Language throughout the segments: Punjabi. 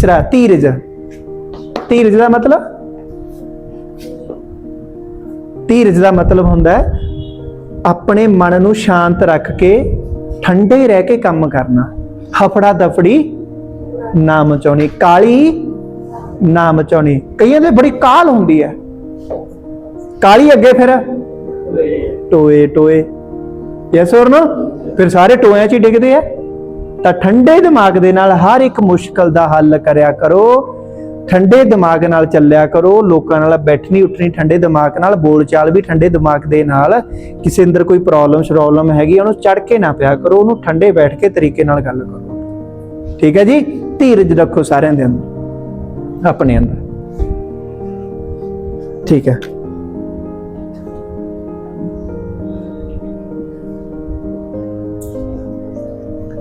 ਤੀਸਰਾ ਧੀਰਜ ਧੀਰਜ ਦਾ ਮਤਲਬ? ਧੀਰਜ ਦਾ ਮਤਲਬ ਹੁੰਦਾ ਹੈ ਆਪਣੇ ਮਨ ਨੂੰ ਸ਼ਾਂਤ ਰੱਖ ਕੇ, ਠੰਡੇ ਰਹਿ ਕੇ ਕੰਮ ਕਰਨਾ। ਹਫੜਾ ਦਫੜੀ ਨਾ ਮਚਾਉਣੀ ਕਾਲੀ ਨਾ ਮਚਾਉਣੀ ਕਈਆਂ ਦੇ ਬੜੀ ਕਾਲ ਹੁੰਦੀ ਹੈ। ਕਾਲੀ ਅੱਗੇ ਫਿਰ? ਟੋਏ ਟੋਏ। ਯੈਸ ਔਰ ਨੋ ਫਿਰ ਸਾਰੇ ਟੋਇਆਂ 'ਚ ਹੀ ਡਿੱਗਦੇ ਆ। ਤਾਂ ਠੰਡੇ ਦਿਮਾਗ ਦੇ ਨਾਲ ਹਰ ਇੱਕ ਮੁਸ਼ਕਲ ਦਾ ਹੱਲ ਕਰਿਆ ਕਰੋ। ਠੰਡੇ ਦਿਮਾਗ ਨਾਲ ਚੱਲਿਆ ਕਰੋ। ਲੋਕਾਂ ਨਾਲ ਬੈਠਣੀ, ਉੱਠਣੀ ਠੰਡੇ ਦਿਮਾਗ ਨਾਲ, ਬੋਲਚਾਲ ਵੀ ਠੰਡੇ ਦਿਮਾਗ ਦੇ ਨਾਲ। ਕਿਸੇ ਅੰਦਰ ਕੋਈ ਪ੍ਰੋਬਲਮ ਸ਼ਰੋਬਲਮ ਹੈਗੀ ਉਹਨੂੰ ਚੜ ਕੇ ਨਾ ਪਿਆ ਕਰੋ। ਉਹਨੂੰ ਠੰਡੇ ਬੈਠ ਕੇ ਤਰੀਕੇ ਨਾਲ ਗੱਲ ਕਰੋ। ਠੀਕ ਹੈ ਜੀ? ਧੀਰਜ ਰੱਖੋ ਸਾਰਿਆਂ ਦੇ ਅੰਦਰ। ਆਪਣੇ ਅੰਦਰ। ਠੀਕ ਹੈ।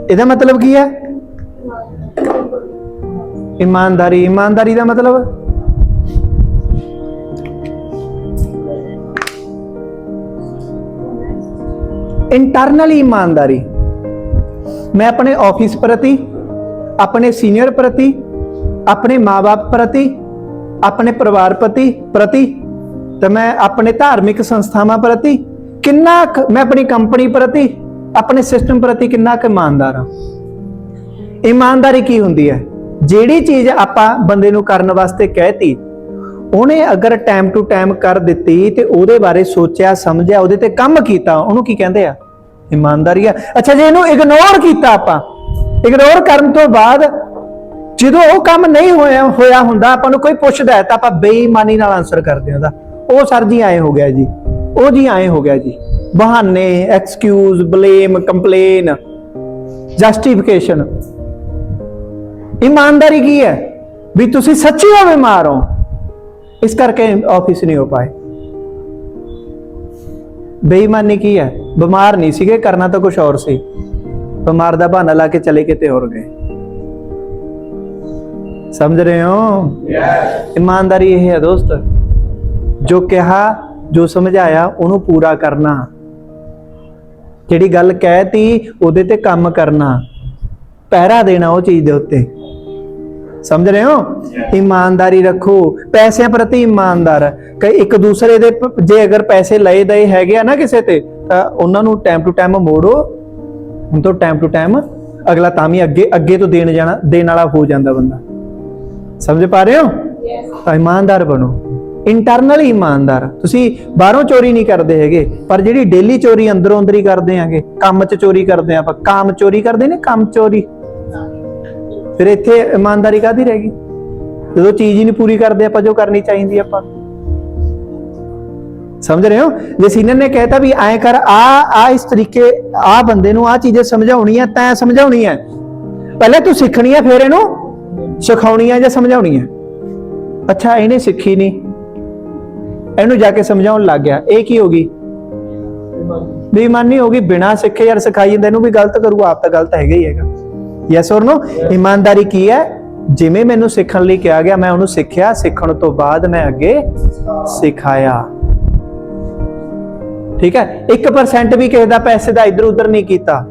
ਇਹਦਾ ਮਤਲਬ ਕੀ ਹੈ? ਇਮਾਨਦਾਰੀ ਇਮਾਨਦਾਰੀ ਦਾ ਮਤਲਬ? ਇੰਟਰਨਲੀ ਇਮਾਨਦਾਰੀ। ਮੈਂ ਆਪਣੇ ਆਫਿਸ ਪ੍ਰਤੀ, ਆਪਣੇ ਸੀਨੀਅਰ ਪ੍ਰਤੀ, ਆਪਣੇ ਮਾਪੇ ਪ੍ਰਤੀ, ਆਪਣੇ ਪਰਿਵਾਰ ਪ੍ਰਤੀ ਪ੍ਰਤੀ, ਤੇ ਮੈਂ ਆਪਣੇ ਧਾਰਮਿਕ ਸੰਸਥਾਵਾਂ ਪ੍ਰਤੀ, ਕਿੰਨਾ ਕੁ- ਮੈਂ ਆਪਣੀ ਕੰਪਨੀ ਪ੍ਰਤੀ ਆਪਣੇ ਸਿਸਟਮ ਪ੍ਰਤੀ ਕਿੰਨਾ ਕੁ ਇਮਾਨਦਾਰ ਆ? ਇਮਾਨਦਾਰੀ ਕੀ ਹੁੰਦੀ ਹੈ? ਜਿਹੜੀ ਚੀਜ਼ ਆਪਾਂ ਬੰਦੇ ਨੂੰ ਕਰਨ ਵਾਸਤੇ ਕਹਿਤੀ, ਉਹਨੇ ਅਗਰ ਟਾਈਮ ਟੂ ਟਾਈਮ ਕਰ ਦਿੱਤੀ ਤੇ ਉਹਦੇ ਬਾਰੇ ਸੋਚਿਆ, ਸਮਝਿਆ, ਉਹਦੇ ਤੇ ਕੰਮ ਕੀਤਾ, ਉਹਨੂੰ ਕੀ ਕਹਿੰਦੇ ਆ? ਇਮਾਨਦਾਰੀ ਆ। ਅੱਛਾ, ਜੇ ਇਹਨੂੰ ਇਗਨੋਰ ਕੀਤਾ ਆਪਾਂ ਇਗਨੋਰ ਕਰਨ ਤੋਂ ਬਾਅਦ ਜਦੋਂ ਉਹ ਕੰਮ ਨਹੀਂ ਹੋਇਆ ਹੋਇਆ ਹੁੰਦਾ, ਆਪਾਂ ਨੂੰ ਕੋਈ ਪੁੱਛਦਾ ਹੈ, ਤਾਂ ਆਪਾਂ ਬੇਈਮਾਨੀ ਨਾਲ ਆਨਸਰ ਕਰਦੇ ਹਾਂ ਉਹਦਾ। ਉਹ ਸਰ ਜੀ ਆਏ ਹੋ ਗਿਆ ਜੀ, ਉਹ ਜੀ ਆਏ ਹੋ ਗਿਆ ਜੀ। ਬਹਾਨੇ ਐਕਸਕਿਊਜ਼ ਬਲੇਮ ਕੰਪਲੇਨ ਜਸਟੀਫਿਕੇਸ਼ਨ ਇਮਾਨਦਾਰੀ ਕੀ ਹੈ? ਵੀ ਤੁਸੀਂ ਸੱਚੀ ਹੋ ਬਿਮਾਰ ਹੋ। ਇਸ ਕਰਕੇ ਆਫਿਸ ਨਹੀਂ ਹੋ ਪਾਏ। ਬੇਈਮਾਨੀ ਕੀ ਹੈ? ਬਿਮਾਰ ਨਹੀਂ ਸੀਗੇ ਕਰਨਾ ਤਾਂ ਕੁਝ ਹੋਰ ਸੀ। ਬਿਮਾਰ ਦਾ ਬਹਾਨਾ ਲਾ ਕੇ ਚਲੇ ਕਿਤੇ ਹੋਰ ਗਏ। ਸਮਝ ਰਹੇ ਹੋ? ਇਮਾਨਦਾਰੀ ਇਹ ਹੈ ਦੋਸਤ। ਜੋ ਕਿਹਾ ਜੋ ਸਮਝਾਇਆ ਉਹਨੂੰ ਪੂਰਾ ਕਰਨਾ। ਜਿਹੜੀ ਗੱਲ ਕਹਿਤੀ ਉਹਦੇ ਤੇ ਕੰਮ ਕਰਨਾ। ਪਹਿਰਾ ਦੇਣਾ ਉਹ ਚੀਜ਼ ਦੇ ਉੱਤੇ। ਸਮਝ ਰਹੇ ਹੋ? ਇਮਾਨਦਾਰੀ ਰੱਖੋ। ਪੈਸਿਆਂ ਪ੍ਰਤੀ ਇਮਾਨਦਾਰ। ਕਿ ਇੱਕ ਦੂਸਰੇ ਦੇ ਜੇ ਅਗਰ ਪੈਸੇ ਲਏ ਦਏ ਹੈਗੇ ਆ ਨਾ ਕਿਸੇ ਤੇ ਤਾਂ ਉਹਨਾਂ ਨੂੰ ਟਾਈਮ ਟੂ ਟਾਈਮ ਮੋੜੋ। ਹੁਣ ਤੋਂ ਟਾਈਮ ਟੂ ਟਾਈਮ ਅਗਲਾ ਤਾਂ ਵੀ ਅੱਗੇ ਅੱਗੇ ਤੋਂ ਦੇਣ ਜਾਣਾ ਦੇਣ ਵਾਲਾ ਹੋ ਜਾਂਦਾ ਬੰਦਾ। ਸਮਝ ਪਾ ਰਹੇ ਹੋ? ਤਾਂ ਇਮਾਨਦਾਰ ਬਣੋ। ਇੰਟਰਨਲ ਇਮਾਨਦਾਰ। ਤੁਸੀਂ ਬਾਹਰੋਂ ਚੋਰੀ ਨਹੀਂ ਕਰਦੇ ਹੈਗੇ, ਪਰ ਜਿਹੜੀ ਡੇਲੀ ਚੋਰੀ ਅੰਦਰੋਂ ਅੰਦਰ ਹੀ ਕਰਦੇ ਆਂਗੇ, ਕੰਮ 'ਚ ਚੋਰੀ ਕਰਦੇ ਆਂ ਆਪਾਂ। ਕੰਮ ਚੋਰੀ ਕਰਦੇ ਨੇ, ਕੰਮ ਚੋਰੀ। ਫਿਰ ਇੱਥੇ ਇਮਾਨਦਾਰੀ ਕਾਦੀ ਰਹਿ ਗਈ? ਜਦੋਂ ਚੀਜ਼ ਹੀ ਨਹੀਂ ਪੂਰੀ ਕਰਦੇ ਆਪਾਂ, ਜੋ ਕਰਨੀ ਚਾਹੀਦੀ ਆਪਾਂ। ਸਮਝ ਰਹੇ ਹੋ? ਜੇ ਸੀਨੀਅਰ ਨੇ ਕਹਿਤਾ ਵੀ ਐਂ ਕਰ, ਆ ਆ ਇਸ ਤਰੀਕੇ, ਆ ਬੰਦੇ ਨੂੰ ਆ ਚੀਜ਼ਾਂ ਸਮਝਾਉਣੀ ਆ ਤੈਂ ਸਮਝਾਉਣੀ ਹੈ ਪਹਿਲੇ ਤੂੰ ਸਿੱਖਣੀ ਹੈ ਫਿਰ ਇਹਨੂੰ ਸਿਖਾਉਣੀ ਹੈ ਜਾਂ ਸਮਝਾਉਣੀ ਹੈ ਅੱਛਾ, ਇਹਨੇ ਸਿੱਖੀ ਨਹੀਂ। ਇਹਨੂੰ ਜਾ ਕੇ ਸਮਝਾਉਣ ਲੱਗ ਗਿਆ। ਇਹ ਕੀ ਹੋ ਗਈ? ਬੇਈਮਾਨੀ ਹੋ ਗਈ। ਬਿਨਾ ਸਿੱਖੇ ਯਾਰ ਸਿਖਾਈ ਜਾਂਦਾ ਇਹਨੂੰ ਵੀ ਗਲਤ ਕਰੂ। ਆਪ ਤਾਂ ਗਲਤ ਹੈਗਾ ਹੀ ਹੈਗਾ। ਯੈਸ অর ਨੋ ਇਮਾਨਦਾਰੀ ਕੀ ਹੈ? ਜਿਵੇਂ ਮੈਨੂੰ ਸਿੱਖਣ ਲਈ ਕਿਹਾ ਗਿਆ ਮੈਂ ਉਹਨੂੰ ਸਿੱਖਿਆ। ਸਿੱਖਣ ਤੋਂ ਬਾਅਦ ਮੈਂ ਅੱਗੇ ਸਿਖਾਇਆ। ਠੀਕ ਹੈ? 1% ਵੀ ਕਿਸੇ ਦਾ ਪੈਸੇ ਦਾ ਇੱਧਰ ਉੱਧਰ ਨਹੀਂ ਕੀਤਾ।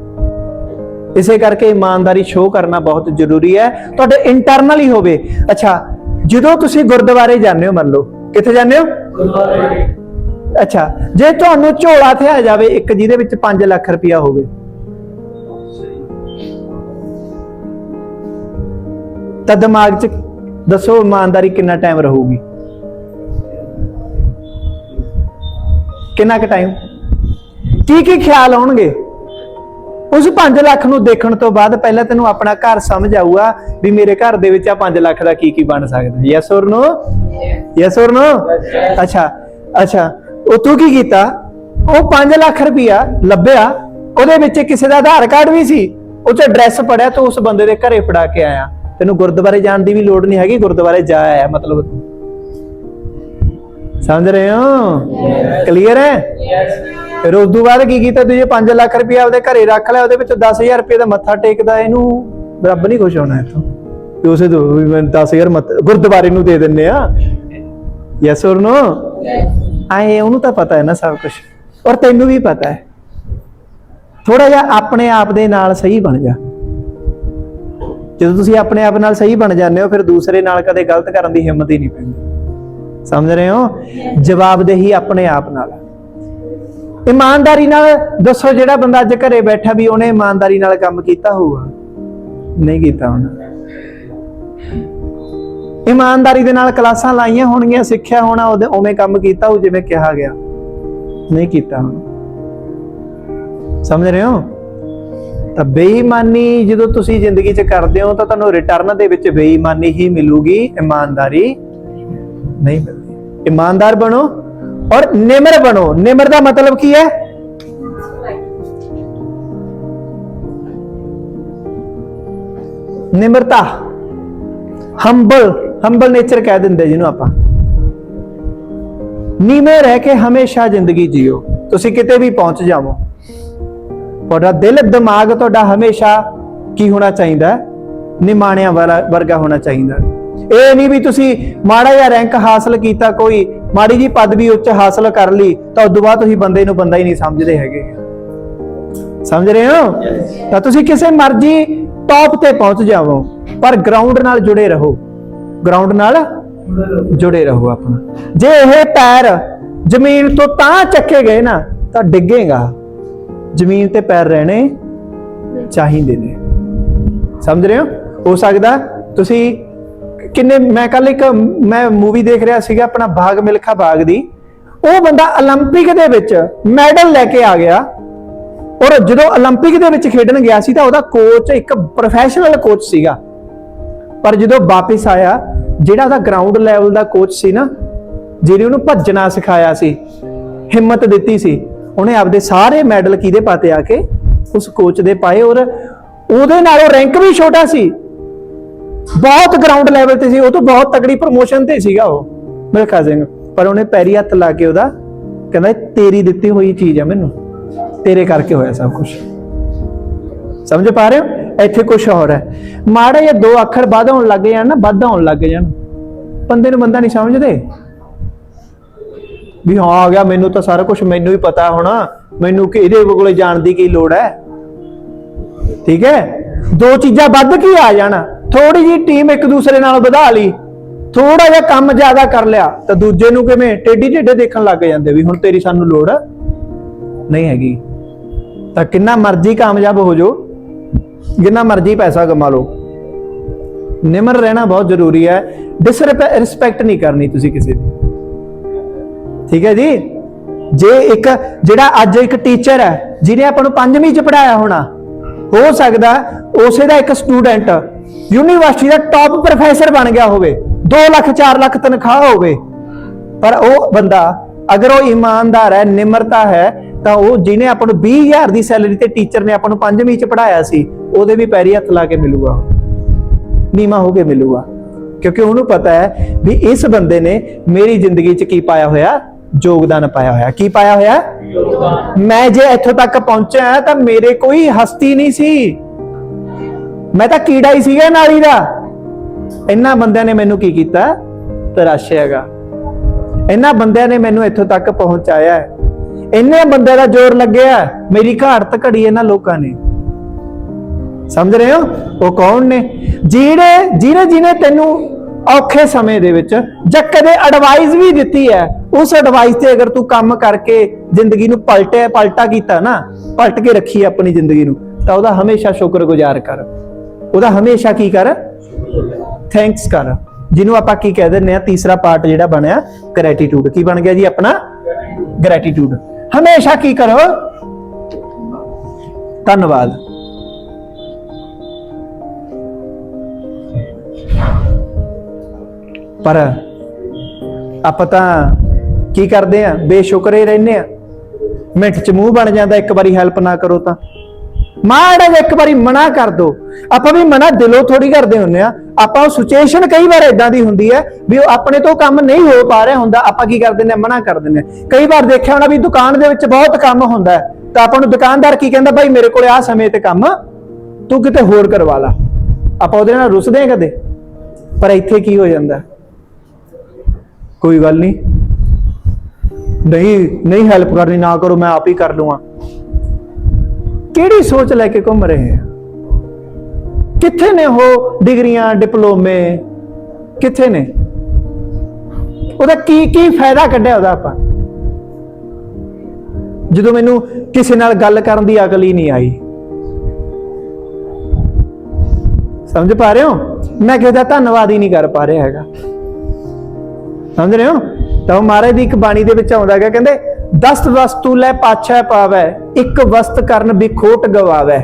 ਇਸੇ ਕਰਕੇ ਇਮਾਨਦਾਰੀ ਸ਼ੋਅ ਕਰਨਾ ਬਹੁਤ ਜ਼ਰੂਰੀ ਹੈ। ਤੁਹਾਡੇ ਇੰਟਰਨਲ ਹੀ ਹੋਵੇ। ਅੱਛਾ ਜਦੋਂ ਤੁਸੀਂ ਗੁਰਦੁਆਰੇ ਜਾਂਦੇ ਹੋ ਮੰਨ ਲਓ ਕਿੱਥੇ ਜਾਂਦੇ ਹੋ? ਅੱਛਾ ਜੇ ਤੁਹਾਨੂੰ ਝੋਲਾ ਥਿਆ ਜਾਵੇ ਇੱਕ ਜਿਹਦੇ ਵਿੱਚ 5 ਲੱਖ ਰੁਪਇਆ ਹੋਵੇ। ਤਾਂ ਦਿਮਾਗ 'ਚ ਦੱਸੋ ਇਮਾਨਦਾਰੀ ਕਿੰਨਾ ਟਾਈਮ ਰਹੂਗੀ। ਕਿੰਨਾ ਕੁ ਟਾਈਮ ਕੀ ਕੀ ਖਿਆਲ ਆਉਣਗੇ? ਉਸ 5 ਲੱਖ ਨੂੰ ਦੇਖਣ ਤੋਂ ਬਾਅਦ ਪਹਿਲਾਂ ਤੈਨੂੰ ਆਪਣਾ ਘਰ ਸਮਝ ਆਊਗਾ ਵੀ ਮੇਰੇ ਘਰ ਦੇ ਵਿੱਚ ਆ 5 ਲੱਖ ਦਾ ਕੀ ਕੀ ਬਣ ਸਕਦਾ। Yes or no yes or no ਅੱਛਾ ਅੱਛਾ। ਉਹ ਤੂੰ ਕੀ ਕੀਤਾ? ਉਹ 5 ਲੱਖ ਰੁਪਇਆ ਲੱਭਿਆ। ਉਹਦੇ ਵਿੱਚ ਕਿਸੇ ਦਾ ਆਧਾਰ ਕਾਰਡ ਵੀ ਸੀ। ਉਹ ਚ ਐਡਰੈਸ ਪੜਿਆ ਤੂੰ ਉਸ ਬੰਦੇ ਦੇ ਘਰੇ ਫੜਾ ਕੇ ਆਇਆ। ਤੈਨੂੰ ਗੁਰਦੁਆਰੇ ਜਾਣ ਦੀ ਵੀ ਲੋੜ ਨਹੀਂ ਹੈਗੀ ਗੁਰਦੁਆਰੇ ਜਾ ਆਇਆ ਮਤਲਬ। ਤੂੰ ਸਮਝ ਰਹੇ ਹੋ? ਕਲੀਅਰ ਹੈ? ਫਿਰ ਉਸ ਤੋਂ ਬਾਅਦ ਕੀ ਕੀਤਾ? ਤੁਸੀਂ 5 ਲੱਖ ਰੁਪਏ ਆਪਦੇ ਘਰੇ ਰੱਖ ਲਿਆ ਉਹਦੇ ਵਿੱਚ 10000 ਰੁਪਏ ਦਾ ਮੱਥਾ ਟੇਕਦਾ ਇਹਨੂੰ ਰੱਬ ਨਹੀਂ ਖੁਸ਼ ਹੋਣਾ ਇਥੋਂ। ਕਿ ਉਸੇ ਤੋਂ ਵੀ ਮੈਂ 10000 ਮੱਥਾ ਗੁਰਦੁਆਰੇ ਨੂੰ ਦੇ ਦਿੰਨੇ ਆ। ਯੈਸ অর ਨੋ ਆਏ, ਉਹਨੂੰ ਤਾਂ ਪਤਾ ਹੈ ਨਾ ਸਭ ਕੁਝ ਔਰ ਤੈਨੂੰ ਵੀ ਪਤਾ ਹੈ। ਥੋੜਾ ਜਿਹਾ ਆਪਣੇ ਆਪ ਦੇ ਨਾਲ ਸਹੀ ਬਣ ਜਾ। ਜਦੋਂ ਤੁਸੀਂ ਆਪਣੇ ਆਪ ਨਾਲ ਸਹੀ ਬਣ ਜਾਂਦੇ ਹੋ, ਫਿਰ ਦੂਸਰੇ ਨਾਲ ਕਦੇ ਗਲਤ ਕਰਨ ਦੀ ਹਿੰਮਤ ਹੀ ਨਹੀਂ ਪੈਂਦੀ। ਸਮਝ ਰਹੇ ਹੋ? ਜਵਾਬਦੇਹੀ ਆਪਣੇ ਆਪ ਨਾਲ ਇਮਾਨਦਾਰੀ ਨਾਲ ਦੱਸੋ ਜਿਹੜਾ ਬੰਦਾ ਅੱਜ ਘਰੇ ਬੈਠਾ ਵੀ ਉਹਨੇ ਇਮਾਨਦਾਰੀ ਨਾਲ ਕੰਮ ਕੀਤਾ ਹੋਊਗਾ। ਨਹੀਂ ਕੀਤਾ ਉਹਨੇ ਇਮਾਨਦਾਰੀ ਦੇ ਨਾਲ ਕਲਾਸਾਂ ਲਾਈਆਂ ਹੋਣਗੀਆਂ, ਸਿੱਖਿਆ ਹੋਣਾ, ਉਹਦੇ ਉਵੇਂ ਕੰਮ ਕੀਤਾ ਉਹ ਜਿਵੇਂ ਕਿਹਾ ਗਿਆ। ਨਹੀਂ ਕੀਤਾ ਹੁਣ। ਸਮਝ ਰਹੇ ਹੋ? ਤਾਂ ਬੇਈਮਾਨੀ ਜਦੋਂ ਤੁਸੀਂ ਜ਼ਿੰਦਗੀ 'ਚ ਕਰਦੇ ਹੋ ਤਾਂ ਤੁਹਾਨੂੰ ਰਿਟਰਨ ਦੇ ਵਿੱਚ ਬੇਈਮਾਨੀ ਹੀ ਮਿਲੂਗੀ, ਇਮਾਨਦਾਰੀ ਨਹੀਂ ਮਿਲਦੀ। ਇਮਾਨਦਾਰ ਬਣੋ ਔਰ ਨਿਮਰ ਬਣੋ। ਨਿਮਰ ਦਾ ਮਤਲਬ ਕੀ ਹੈ? ਨਿਮਰਤਾ। ਹੰਬਲ ਹੰਬਲ ਨੇਚਰ ਕਹਿ ਦਿੰਦੇ ਜਿਹਨੂੰ ਆਪਾਂ। ਨੀਵੇਂ ਰਹਿ ਕੇ ਹਮੇਸ਼ਾ ਜ਼ਿੰਦਗੀ ਜੀਓ, ਤੁਸੀਂ ਕਿਤੇ ਵੀ ਪਹੁੰਚ ਜਾਵੋ। ਤੁਹਾਡਾ ਦਿਲ, ਦਿਮਾਗ ਤੁਹਾਡਾ ਹਮੇਸ਼ਾ ਕੀ ਹੋਣਾ ਚਾਹੀਦਾ? ਨਿਮਾਣਿਆਂ ਵਾਲਾ, ਵਰਗਾ ਹੋਣਾ ਚਾਹੀਦਾ। ਇਹ ਨਹੀਂ ਵੀ ਤੁਸੀਂ ਮਾੜਾ ਜਿਹਾ ਰੈਂਕ ਹਾਸਲ ਕੀਤਾ, ਕੋਈ ਮਾੜੀ ਜੀ ਪਦਵੀ ਉੱਚ ਹਾਸਲ ਕਰ ਲਈ, ਤਾਂ ਉਸ ਤੋਂ ਬਾਅਦ ਤੁਸੀਂ ਬੰਦੇ ਨੂੰ ਬੰਦਾ ਹੀ ਨਹੀਂ ਸਮਝਦੇ ਹੈਗੇ। ਸਮਝ ਰਹੇ ਹੋ? ਤਾਂ ਤੁਸੀਂ ਕਿਸੇ ਮਰਜ਼ੀ ਟੌਪ ਤੇ ਪਹੁੰਚ ਜਾਵੋ ਪਰ ਗਰਾਊਂਡ ਨਾਲ ਜੁੜੇ ਰਹੋ ਗਰਾਊਂਡ ਨਾਲ ਜੁੜੇ ਰਹੋ ਆਪਣਾ ਜੇ ਇਹ ਪੈਰ ਜ਼ਮੀਨ ਤੋਂ ਤਾਂ ਚੱਕੇ ਗਏ ਨਾ ਤਾਂ ਡਿੱਗੇਗਾ ਜ਼ਮੀਨ ਤੇ ਪੈਰ ਰਹਿਣੇ ਚਾਹੀਦੇ ਨੇ ਸਮਝ ਰਹੇ ਹੋ ਹੋ ਸਕਦਾ ਤੁਸੀਂ ਕਿੰਨੇ ਮੈਂ ਕੱਲ ਇੱਕ ਮੈਂ ਮੂਵੀ ਦੇਖ ਰਿਹਾ ਸੀਗਾ ਆਪਣਾ ਬਾਗ ਮਿਲਖਾ ਬਾਗ ਦੀ ਉਹ ਬੰਦਾ 올림픽 ਦੇ ਵਿੱਚ ਮੈਡਲ ਲੈ ਕੇ ਆ ਗਿਆ ਔਰ ਜਦੋਂ 올림픽 ਦੇ ਵਿੱਚ ਖੇਡਣ ਗਿਆ ਸੀ ਤਾਂ ਉਹਦਾ ਕੋਚ ਇੱਕ ਪ੍ਰੋਫੈਸ਼ਨਲ ਕੋਚ ਸੀਗਾ ਪਰ ਜਦੋਂ ਵਾਪਸ ਆਇਆ ਜਿਹੜਾ ਉਹਦਾ ਗਰਾਊਂਡ ਲੈਵਲ ਦਾ ਕੋਚ ਸੀ ਨਾ ਜਿਹਨੇ ਉਹਨੂੰ ਭੱਜਣਾ ਸਿਖਾਇਆ ਸੀ ਹਿੰਮਤ ਦਿੱਤੀ ਸੀ ਉਹਨੇ ਆਪਦੇ ਸਾਰੇ ਮੈਡਲ ਕਿਹਦੇ ਪਾਤੇ ਆ ਕੇ ਉਸ ਕੋਚ ਦੇ ਪਾਏ ਔਰ ਉਹਦੇ ਨਾਲੋਂ ਰੈਂਕ ਵੀ ਛੋਟਾ ਸੀ ਬਹੁਤ ਗਰਾਊਂਡ ਲੈਵਲ ਤੇ ਸੀ ਉਹ ਤੋਂ ਬਹੁਤ ਤਕੜੀ ਪ੍ਰਮੋਸ਼ਨ ਤੇ ਸੀਗਾ ਉਹ ਮਿਲਖਾ ਸਿੰਘ ਪਰ ਉਹਨੇ ਪੈਰੀ ਹੱਥ ਲਾ ਕੇ ਉਹਦਾ ਕਹਿੰਦਾ ਇਹ ਤੇਰੀ ਦਿੱਤੀ ਹੋਈ ਚੀਜ਼ ਆ ਮੈਨੂੰ ਤੇਰੇ ਕਰਕੇ ਹੋਇਆ ਸਭ ਕੁਝ ਸਮਝ ਪਾ ਰਹੇ ਹੋ? ਇੱਥੇ ਕੁਝ ਹੋਰ ਹੈ। ਮਾੜੇ ਜਾਂ ਦੋ ਅੱਖਰ ਵੱਧ ਹੋਣ ਲੱਗ ਜਾਣ ਨਾ, ਵੱਧ ਹੋਣ ਲੱਗ ਜਾਣ। ਬੰਦੇ ਨੂੰ ਬੰਦਾ ਨਹੀਂ ਸਮਝਦੇ। ਵੀ ਹਾਂ, ਆ ਗਿਆ, ਮੈਨੂੰ ਤਾਂ ਸਾਰਾ ਕੁਝ ਮੈਨੂੰ ਹੀ ਪਤਾ ਹੋਣਾ। ਮੈਨੂੰ ਕਿ ਇਹਦੇ ਕੋਲੇ ਜਾਣ ਦੀ ਕੀ ਲੋੜ ਹੈ? ਠੀਕ ਹੈ? ਦੋ ਚੀਜ਼ਾਂ ਵੱਧ ਕੀ ਆ ਜਾਣਾ। ਥੋੜੀ ਜੀ ਟੀਮ ਇੱਕ ਦੂਸਰੇ ਨਾਲ ਵਧਾ ਲਈ। ਥੋੜਾ ਜਿਹਾ ਕੰਮ ਜ਼ਿਆਦਾ ਕਰ ਲਿਆ, ਤਾਂ ਦੂਜੇ ਨੂੰ ਕਿਵੇਂ ਟੇਢੀ ਢੇਡੇ ਦੇਖਣ ਲੱਗ ਜਾਂਦੇ ਵੀ ਹੁਣ ਤੇਰੀ ਸਾਨੂੰ ਲੋੜ ਨਹੀਂ ਹੈਗੀ। ਤਾਂ ਕਿੰਨਾ ਮਰਜ਼ੀ ਕਾਮਯਾਬ ਹੋ ਜਾਓ, ਜਿੰਨਾ ਮਰਜ਼ੀ ਪੈਸਾ ਕਮਾ ਲਓ। ਨਿਮਰ ਰਹਿਣਾ ਬਹੁਤ ਜ਼ਰੂਰੀ ਹੈ ਡਿਸਰਿਸਪੈਕਟ ਨਹੀਂ ਕਰਨੀ ਤੁਸੀਂ ਕਿਸੇ ਦੀ। ਠੀਕ ਹੈ ਜੀ? ਜੇ ਇੱਕ, ਜਿਹੜਾ ਅੱਜ ਇੱਕ ਟੀਚਰ ਹੈ, ਜਿਹਨੇ ਆਪਾਂ ਨੂੰ ਪੰਜਵੀਂ ਚ ਪੜਾਇਆ ਹੋਣਾ, ਹੋ ਸਕਦਾ ਉਸੇ ਦਾ ਇੱਕ ਸਟੂਡੈਂਟ ਯੂਨੀਵਰਸਿਟੀ ਦਾ ਟਾਪ ਪ੍ਰੋਫੈਸਰ ਬਣ ਗਿਆ ਹੋਵੇ 2 ਲੱਖ 4 ਲੱਖ ਤਨਖਾਹ ਹੋਵੇ। ਪਰ ਉਹ ਬੰਦਾ, ਅਗਰ ਉਹ ਇਮਾਨਦਾਰ ਹੈ, ਨਿਮਰਤਾ ਹੈ ਤਾਂ ਉਹ ਜਿਹਨੇ ਆਪਾਂ ਨੂੰ 20000 ਦੀ ਸੈਲਰੀ ਤੇ ਟੀਚਰ ਨੇ ਆਪਾਂ ਨੂੰ ਪੰਜਵੀਂ ਚ ਪੜਾਇਆ ਸੀ ਉਹਦੇ ਵੀ ਪੈਰੀ ਹੱਥ ਲਾ ਕੇ ਮਿਲੂਗਾ। ਨੀਮਾ ਹੋ ਕੇ ਮਿਲੂਗਾ। ਕਿਉਂਕਿ ਉਹਨੂੰ ਪਤਾ ਹੈ ਵੀ ਇਸ ਬੰਦੇ ਨੇ ਮੇਰੀ ਜ਼ਿੰਦਗੀ 'ਚ ਕੀ ਪਾਇਆ ਹੋਇਆ? ਯੋਗਦਾਨ ਪਾਇਆ ਹੋਇਆ। ਕੀ ਪਾਇਆ ਹੋਇਆ? ਮੈਂ ਜੇ ਇੱਥੋਂ ਤੱਕ ਪਹੁੰਚਿਆ ਤਾਂ ਮੇਰੇ ਕੋਈ ਹਸਤੀ ਨਹੀਂ ਸੀ। ਮੈਂ ਤਾਂ ਕੀੜਾ ਹੀ ਸੀਗਾ ਨਾਲੀ ਦਾ। ਇਹਨਾਂ ਬੰਦਿਆਂ ਨੇ ਮੈਨੂੰ ਕੀ ਕੀਤਾ? ਤਰਾਸ਼ਿਆਗਾ ਇਹਨਾਂ ਬੰਦਿਆਂ ਨੇ ਮੈਨੂੰ ਇੱਥੋਂ ਤੱਕ ਪਹੁੰਚਾਇਆ ਹੈ। ਇੰਨੇ ਬੰਦਿਆਂ ਦਾ ਜ਼ੋਰ ਲੱਗਿਆ, ਮੇਰੀ ਘਾਟ ਘੜੀ ਇਹਨਾਂ ਲੋਕਾਂ ਨੇ। ਸਮਝ ਰਹੇ ਹੋ? ਉਹ ਕੌਣ ਨੇ? ਜਿਹੜੇ, ਜਿਹਨੇ ਜਿਹਨੇ ਤੈਨੂੰ ਔਖੇ ਸਮੇਂ ਦੇ ਵਿੱਚ ਜਾਂ ਕਦੇ ਐਡਵਾਈਸ ਵੀ ਦਿੱਤੀ ਹੈ, ਉਸ ਐਡਵਾਈਸ ਤੇ ਅਗਰ ਤੂੰ ਕੰਮ ਕਰਕੇ ਜ਼ਿੰਦਗੀ ਨੂੰ ਪਲਟੇ ਪਲਟਾ ਕੀਤਾ ਨਾ, ਪਲਟ ਕੇ ਰੱਖੀ ਆਪਣੀ ਜ਼ਿੰਦਗੀ ਨੂੰ, ਤਾਂ ਉਹਦਾ ਹਮੇਸ਼ਾ ਸ਼ੁਕਰਗੁਜ਼ਾਰ ਕਰ। ਉਹਦਾ ਹਮੇਸ਼ਾ ਕੀ ਕਰ? ਥੈਂਕਸ ਕਰ। ਜਿਹਨੂੰ ਆਪਾਂ ਕੀ ਕਹਿ ਦਿੰਦੇ ਆ ਤੀਸਰਾ ਪਾਰਟ ਜਿਹੜਾ ਬਣਿਆ ਗ੍ਰੈਟੀਟਿਊਡ ਕੀ ਬਣ ਗਿਆ ਜੀ ਆਪਣਾ? ਗ੍ਰੈਟੀਟਿਊਡ ਹਮੇਸ਼ਾ ਕੀ ਕਰੋ? ਧੰਨਵਾਦ। ਪਰ ਆਪਾਂ ਤਾਂ ਕੀ ਕਰਦੇ ਆ? ਬੇਸ਼ੁਕਰੇ ਰਹਿੰਦੇ ਆ। ਮਿੰਟ ਚ ਮੂੰਹ ਬਣ ਜਾਂਦਾ, ਇੱਕ ਵਾਰੀ ਹੈਲਪ ਨਾ ਕਰੋ ਤਾਂ। ਮਾੜਾ ਜਿਹਾ ਇੱਕ ਵਾਰੀ ਮਨਾ ਕਰ ਦੋ। ਆਪਾਂ ਵੀ ਮਨਾ ਦਿਲੋਂ ਥੋੜੀ ਕਰਦੇ ਹੁੰਨੇ ਆ ਆਪਾਂ ਉਹ ਸਿਚੁਏਸ਼ਨ ਕਈ ਵਾਰ ਇਦਾਂ ਦੀ ਹੁੰਦੀ ਹੈ ਵੀ ਉਹ ਆਪਣੇ ਤੋਂ ਕੰਮ ਨਹੀਂ ਹੋ ਪਾ ਰਿਹਾ ਹੁੰਦਾ। ਆਪਾਂ ਕੀ ਕਰ ਦਿੰਦੇ ਆ ਮਨਾ ਕਰ ਦਿੰਦੇ ਆ ਕਈ ਵਾਰ ਦੇਖਿਆ ਹੋਣਾ ਵੀ ਦੁਕਾਨ ਦੇ ਵਿੱਚ ਬਹੁਤ ਕੰਮ ਹੁੰਦਾ ਹੈ। ਤਾਂ ਆਪਾਂ ਨੂੰ ਦੁਕਾਨਦਾਰ ਕੀ ਕਹਿੰਦਾ, ਭਾਈ ਮੇਰੇ ਕੋਲੇ ਆ ਸਮੇਂ ਤੇ ਕੰਮ। ਤੂੰ ਕਿਤੇ ਹੋਰ ਕਰਵਾ ਲਾ। ਆਪਾਂ ਉਹਦੇ ਨਾਲ ਰੁੱਸਦੇ ਹਾਂ ਕਦੇ? ਪਰ ਇੱਥੇ ਕੀ ਹੋ ਜਾਂਦਾ? ਕੋਈ ਗੱਲ ਨਹੀਂ। ਨਹੀਂ ਨਹੀਂ ਹੈਲਪ ਕਰਨੀ ਨਾ ਕਰੋ, ਮੈਂ ਆਪ ਹੀ ਕਰ ਲੂੰਗਾ ਕਿਹੜੀ ਸੋਚ ਲੈ ਕੇ ਘੁੰਮ ਰਹੇ ਆ? ਕਿੱਥੇ ਨੇ ਉਹ ਡਿਗਰੀਆਂ, ਡਿਪਲੋਮੇ? ਕਿੱਥੇ ਨੇ? ਉਹਦਾ ਕੀ ਕੀ ਫਾਇਦਾ ਕੱਢਿਆ ਉਹਦਾ ਆਪਾਂ? ਜਦੋਂ ਮੈਨੂੰ ਕਿਸੇ ਨਾਲ ਗੱਲ ਕਰਨ ਦੀ ਅਕਲ ਹੀ ਨਹੀਂ ਆਈ। ਸਮਝ ਪਾ ਰਹੇ ਹੋ? ਮੈਂ ਕਿਸੇ ਦਾ ਧੰਨਵਾਦ ਹੀ ਨਹੀਂ ਕਰ ਪਾ ਰਿਹਾ ਹੈਗਾ। ਸਮਝ ਰਹੇ ਹੋ? ਤਾਂ ਉਹ ਮਹਾਰਾਜ ਦੀ ਇੱਕ ਬਾਣੀ ਦੇ ਵਿੱਚ ਆਉਂਦਾ ਹੈਗਾ, ਕਹਿੰਦੇ ਦਸਤ ਵਸਤੂ ਲੈ ਪਾਛੈ ਪਾਵੈ, ਇੱਕ ਵਸਤ ਕਰਨ ਬਿਖੋਟ ਗਵਾਵੈ।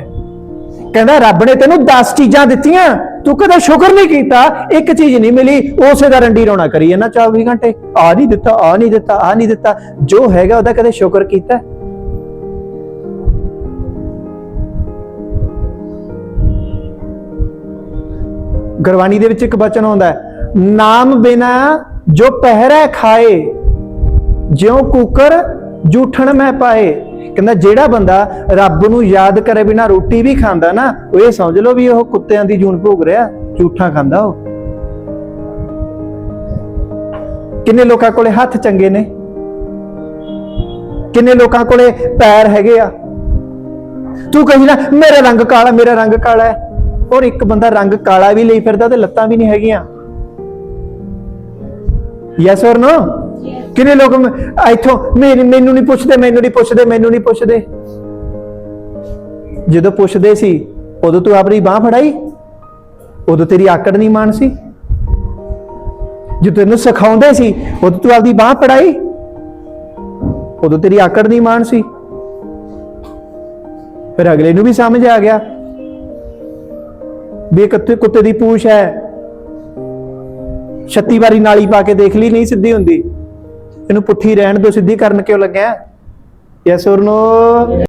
ਕਹਿੰਦਾ, ਰੱਬ ਨੇ ਤੈਨੂੰ 10 ਚੀਜ਼ਾਂ ਦਿੱਤੀਆਂ, ਤੂੰ ਕਦੇ ਸ਼ੁਕਰ ਨਹੀਂ ਕੀਤਾ, ਇੱਕ ਚੀਜ਼ ਨਹੀਂ ਮਿਲੀ, ਉਸੇ ਦਾ ਰੰਡੀ ਰੋਣਾ ਕਰੀ ਜਾਂਦਾ 24 ਘੰਟੇ। ਆ ਨਹੀਂ ਦਿੱਤਾ ਆ ਨਹੀਂ ਦਿੱਤਾ ਆ ਨਹੀਂ ਦਿੱਤਾ, ਜੋ ਹੈਗਾ ਉਹਦਾ ਕਦੇ ਸ਼ੁਕਰ ਕੀਤਾ? ਗੁਰਬਾਣੀ ਦੇ ਵਿੱਚ ਇੱਕ ਬਚਨ ਆਉਂਦਾ ਹੈ, ਨਾਮ ਬਿਨਾ ਜੋ ਪਹਿਰੈ ਖਾਏ, ਜਿਉ ਕੁਕਰ ਜੂਠਣ ਮੈਂ ਪਾਏ। ਕਹਿੰਦਾ, ਜਿਹੜਾ ਬੰਦਾ ਰੱਬ ਨੂੰ ਯਾਦ ਕਰੇ ਬਿਨਾ ਰੋਟੀ ਵੀ ਖਾਂਦਾ ਨਾ, ਉਹ ਇਹ ਸਮਝ ਲਓ ਵੀ ਉਹ ਕੁੱਤਿਆਂ ਦੀ ਜੂਨ ਭੋਗ ਰਿਹਾ, ਝੂਠਾ ਖਾਂਦਾ ਉਹ। ਕਿੰਨੇ ਲੋਕਾਂ ਕੋਲੇ ਹੱਥ ਚੰਗੇ ਨੇ? ਕਿੰਨੇ ਲੋਕਾਂ ਕੋਲੇ ਪੈਰ ਹੈਗੇ ਆ? ਤੂੰ ਕਹੀ ਨਾ, ਮੇਰਾ ਰੰਗ ਕਾਲਾ, ਮੇਰਾ ਰੰਗ ਕਾਲਾ ਹੈ। ਔਰ ਇੱਕ ਬੰਦਾ ਰੰਗ ਕਾਲਾ ਵੀ ਲਈ ਫਿਰਦਾ ਤੇ ਲੱਤਾਂ ਵੀ ਨਹੀਂ ਹੈਗੀਆਂ। ਯੈਸ ਔਰ ਨੋ ਕਿੰਨੇ ਲੋਕ ਇੱਥੋਂ ਮੇਰੀ- ਮੈਨੂੰ ਨਹੀਂ ਪੁੱਛਦੇ, ਮੈਨੂੰ ਨਹੀਂ ਪੁੱਛਦੇ, ਮੈਨੂੰ ਨਹੀਂ ਪੁੱਛਦੇ। ਜਦੋਂ ਪੁੱਛਦੇ ਸੀ, ਉਦੋਂ ਤੂੰ ਆਪਣੀ ਬਾਹ ਫੜਾਈ? ਉਦੋਂ ਤੇਰੀ ਆਕੜ ਨਹੀਂ ਮਾਨ ਸੀ? ਜਦੋਂ ਤੈਨੂੰ ਸਿਖਾਉਂਦੇ ਸੀ, ਉਦੋਂ ਤੂੰ ਆਪਦੀ ਬਾਹ ਫੜਾਈ? ਉਦੋਂ ਤੇਰੀ ਆਕੜ ਨਹੀਂ ਮਾਨ ਸੀ? ਫਿਰ ਅਗਲੇ ਨੂੰ ਵੀ ਸਮਝ ਆ ਗਿਆ ਵੀ ਕੁੱਤੇ ਕੁੱਤੇ ਦੀ ਪੂਛ ਹੈ। 36 ਵਾਰੀ ਨਾਲੀ ਪਾ ਕੇ ਦੇਖ ਲਈ, ਨਹੀਂ ਸਿੱਧੀ ਹੁੰਦੀ। ਇਹਨੂੰ ਪੁੱਠੀ ਰਹਿਣ ਦੋ ਸਿੱਧੀ ਕਰਨ ਕਿਉਂ ਲੱਗਿਆ? ਯੈਸ ਨੂੰ